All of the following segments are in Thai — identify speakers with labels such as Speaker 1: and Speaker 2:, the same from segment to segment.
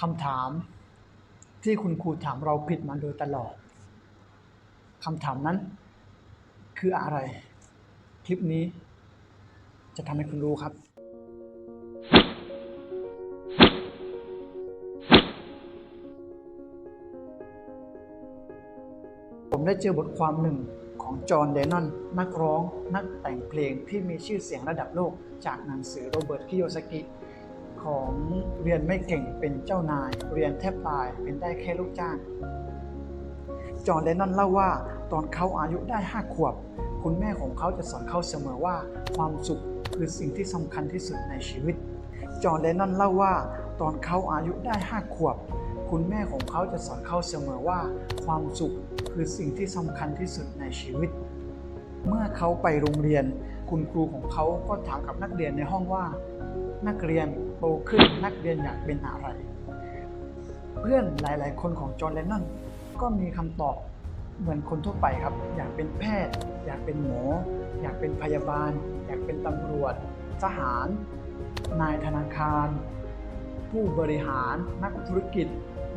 Speaker 1: คำถามที่คุณครูถามเราผิดมาโดยตลอดคำถามนั้นคืออะไร คลิปนี้จะทำให้คุณรู้ครับ ผมได้เจอบทความหนึ่งของจอห์นเดนนอน นักร้อง นักแต่งเพลงที่มีชื่อเสียงระดับโลกจากหนังสือโรเบิร์ต คิโยสกิ ของเรียนไม่เก่งเป็นเจ้านาย เรียนแทบตายเป็นได้แค่ลูกจ้าง จอห์นเลนนอนเล่าว่าตอนเขาอายุได้5ขวบ คุณแม่ของเขาจะสอนเขาเสมอว่าความสุขคือสิ่งที่สำคัญที่สุดในชีวิต จอห์นเลนนอนเล่าว่าตอนเขาอายุได้5ขวบ คุณแม่ของเขาจะสอนเขาเสมอว่า ความสุขคือสิ่งที่สำคัญที่สุดในชีวิต เมื่อเขาไปโรงเรียน คุณครูของเขาก็ถามกับนักเรียนในห้องว่า นักเรียนโตขึ้นนักเรียนอยากเป็นอะไร เพื่อนหลาย ๆ คนของจอห์นเลนนอนก็มีคำตอบเหมือนคนทั่วไปครับ อยากเป็นแพทย์ อยากเป็นหมอ อยากเป็นพยาบาล อยากเป็นตำรวจ ทหาร นายธนาคาร ผู้บริหาร นักธุรกิจ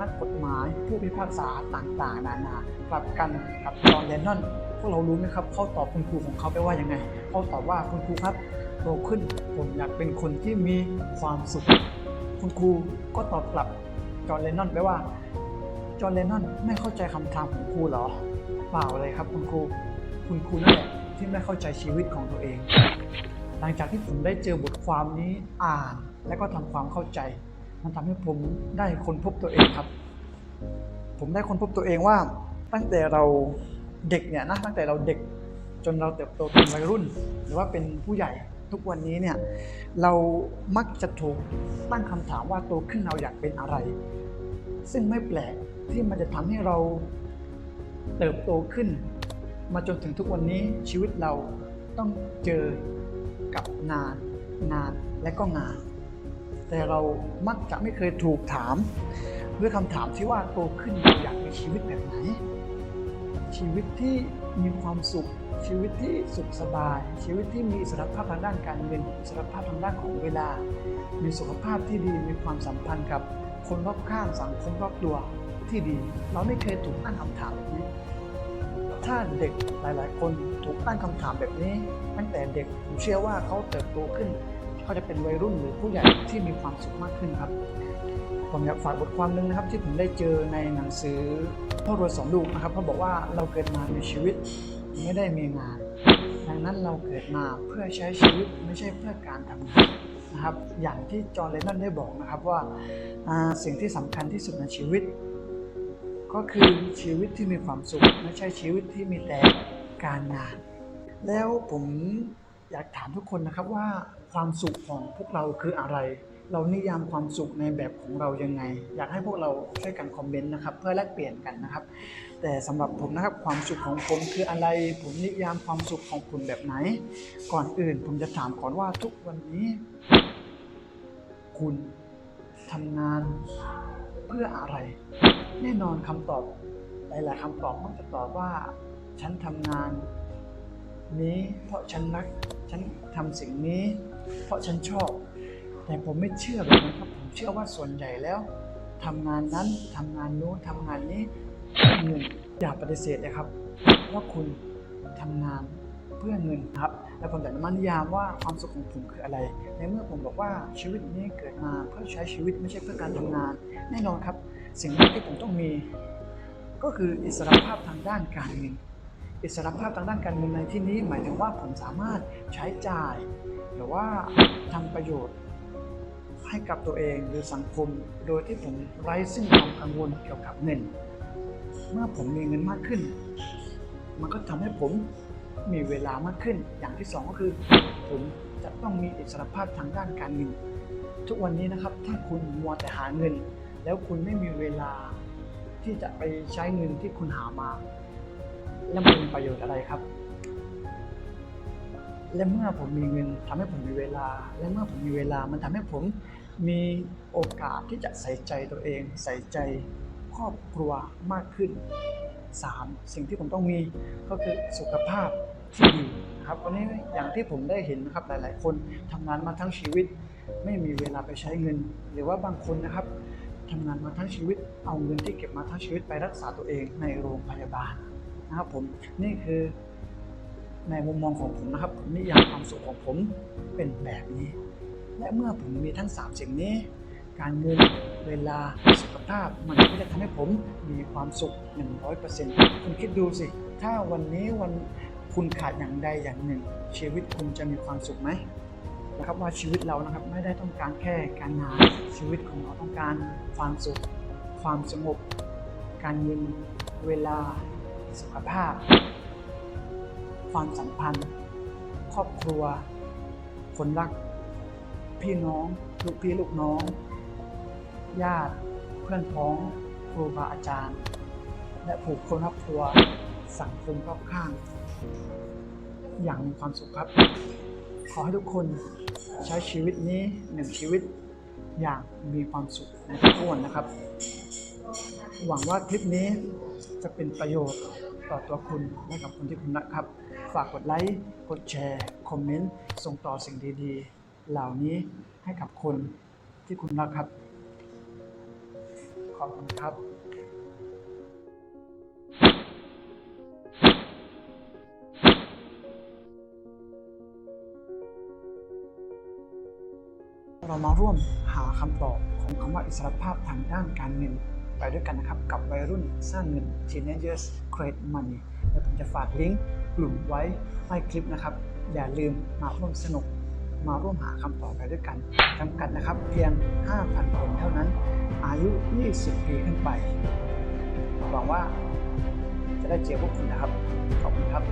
Speaker 1: นักกฎหมาย ผู้พิพากษาต่าง ๆ นานากลับกันกับจอห์นเลนนอนพวกเรารู้ไหมครับเขาตอบคุณครูของเขาไปว่ายังไงเขาตอบว่าคุณครูครับ โตขึ้น ผมอยากเป็นคนที่มีความสุข คุณครูก็ตอบกลับจอห์นเลนนอนไปว่า จอห์นเลนนอนไม่เข้าใจคำถามของครูเหรอ เปล่าเลยครับคุณครู คุณครูนั่นแหละที่ไม่เข้าใจชีวิตของตัวเอง หลังจากที่ผมได้เจอบทความนี้อ่าน และก็ทำความเข้าใจ มันทำให้ผมได้ค้นพบตัวเองครับ ผมได้ค้นพบตัวเองว่า ตั้งแต่เราเด็กเนี่ยนะตั้งแต่เราเด็กจนเราเติบโตเป็นวัยรุ่น หรือว่าเป็นผู้ใหญ่ ทุกวันนี้เนี่ยเรามักจะถูกตั้งคำถามว่าโตขึ้นเราอยากเป็นอะไร ซึ่งไม่แปลกที่มันจะทำให้เราเติบโตขึ้น มาจนถึงทุกวันนี้ชีวิตเราต้องเจอกับงานงานและก็งาน แต่เรามักจะไม่เคยถูกถาม ด้วยคำถามที่ว่าโตขึ้นเราอยากมีชีวิตแบบไหน ชีวิตที่มีความสุข ชีวิตที่สุขสบาย ชีวิตที่มีอิสรภาพทางด้านการเงินอิสรภาพทางด้านของเวลา มีสุขภาพที่ดีมีความสัมพันธ์กับคนรอบข้างสังคมรอบตัวที่ดี เราไม่เคยถูกตั้งคำถามแบบนี้ ถ้าเด็กหลาย ๆ คนถูกตั้งคำถามแบบนี้ ตั้งแต่เด็กผมเชื่อว่าเขาเติบโตขึ้นเขาจะเป็นวัยรุ่นหรือผู้ใหญ่ที่มีความสุขมากขึ้นครับผมอยากฝากบทความหนึ่งนะครับที่ผมได้เจอในหนังสือ พ่อรวยสอนลูกนะครับเขาบอกว่าเราเกิดมาในชีวิตไม่ได้มีงาน ดังนั้นเราเกิดมาเพื่อใช้ชีวิตไม่ใช่เพื่อการทำงานนะครับ อย่างที่จอห์นเลนนอนได้บอกนะครับว่าอ่าสิ่งที่สำคัญที่สุดในชีวิต ก็คือชีวิตที่มีความสุขไม่ใช่ชีวิตที่มีแต่การงาน แล้วผมอยากถามทุกคนนะครับว่าความสุขของพวกเราคืออะไร เรานิยามความสุขในแบบของเรายังไง อยากให้พวกเราช่วยกันคอมเมนต์นะครับ เพื่อแลกเปลี่ยนกันนะครับ แต่สำหรับผมนะครับความสุขของผมคืออะไร ผมนิยามความสุขของคุณแบบไหน ก่อนอื่นผมจะถามก่อนว่าทุกวันนี้ คุณทำงานเพื่ออะไร แน่นอนคำตอบหลายๆคำตอบมักจะตอบว่า ฉันทำงาน นี้เพราะฉันรัก ฉันทำสิ่งนี้ เพราะฉันชอบ แต่ผมไม่เชื่อแบบนั้นครับผมเชื่อว่าส่วนใหญ่แล้วทำงานนั้นทำงานนู้นทำงานนี้เงินอย่าปฏิเสธเลยครับว่าคุณทำงานเพื่อเงินครับและผมอยากจะมานิยามว่าความสุขของผมคืออะไร ในเมื่อผมบอกว่าชีวิตนี้เกิดมาเพื่อใช้ชีวิตไม่ใช่เพื่อการทำงาน แน่นอนครับ สิ่งแรกที่ผมต้องมี ก็คืออิสรภาพทางด้านการเงินอิสรภาพทางด้านการเงินในที่นี้ หมายถึงว่าผมสามารถใช้จ่าย หรือว่าทำประโยชน์ ให้กับตัวเองหรือสังคม โดยที่ผมไร้ซึ่งความกังวลเกี่ยวกับเงิน เมื่อผมมีเงินมากขึ้น มันก็ทำให้ผมมีเวลามากขึ้น อย่างที่สองก็คือ ผมจะต้องมีอิสรภาพทางด้านการเงิน ทุกวันนี้นะครับถ้าคุณมัวแต่หาเงิน แล้วคุณไม่มีเวลาที่จะไปใช้เงินที่คุณหามา แล้วมันเป็นประโยชน์อะไรครับ และเมื่อผมมีเงินทำให้ผมมีเวลา และเมื่อผมมีเวลามันทำให้ผม มีโอกาสที่จะใส่ใจตัวเอง ใส่ใจครอบครัวมากขึ้น 3. สิ่งที่ผมต้องมีก็คือสุขภาพที่ดีนะครับวันนี้อย่างที่ผมได้เห็นนะครับหลาย ๆ คนทำงานมาทั้งชีวิต ไม่มีเวลาไปใช้เงิน หรือว่าบางคนนะครับทำงานมาทั้งชีวิต เอาเงินที่เก็บมาทั้งชีวิตไปรักษาตัวเองในโรงพยาบาลนะครับผมนี่คือในมุมมองของผมนะครับนิยามความสุขของผมเป็นแบบนี้ และเมื่อผมมีทั้ง3สิ่งนี้ การเงินเวลาสุขภาพมันก็จะทำให้ผมมีความสุข 100%คุณคิดดูสิ ถ้าวันนี้วันคุณขาดอย่างใดอย่างหนึ่ง ชีวิตคุณจะมีความสุขไหมนะครับว่าชีวิตเรานะครับไม่ได้ต้องการแค่การงานชีวิตของเราต้องการความสุข ความสงบ การเงินเวลาสุขภาพ ความสัมพันธ์ ครอบครัว คนรัก พี่น้อง ลูกพี่ลูกน้อง ญาติเพื่อนพ้องครูบาอาจารย์ และผูกคนครอบครัวสังคมรอบข้าง อย่างมีความสุขครับ ขอให้ทุกคนใช้ชีวิตนี้หนึ่งชีวิตอย่างมีความสุขในทุกวันนะครับ หวังว่าคลิปนี้จะเป็นประโยชน์ต่อตัวคุณและกับคนที่คุณรักครับ ฝากกดไลค์ กดแชร์ คอมเมนต์ ส่งต่อสิ่งดีๆ เหล่านี้ให้กับคนที่คุณรักครับ ขอบคุณครับเรามาร่วมหาคำตอบของคำว่าอิสรภาพทางด้านการเงินไปด้วยกันนะครับ กับวัยรุ่นสร้างเงิน Teenagers Create Money เดี๋ยวผมจะฝากลิงก์กลุ่มไว้ใต้คลิปนะครับ อย่าลืมมาร่วมสนุก มาร่วมหาคำตอบไปด้วยกันจำกัดนะครับ เพียง 5,000 คนเท่านั้น อายุ 20 ปีขึ้นไป หวังว่าจะได้เจอพวกคุณนะครับ ขอบคุณครับ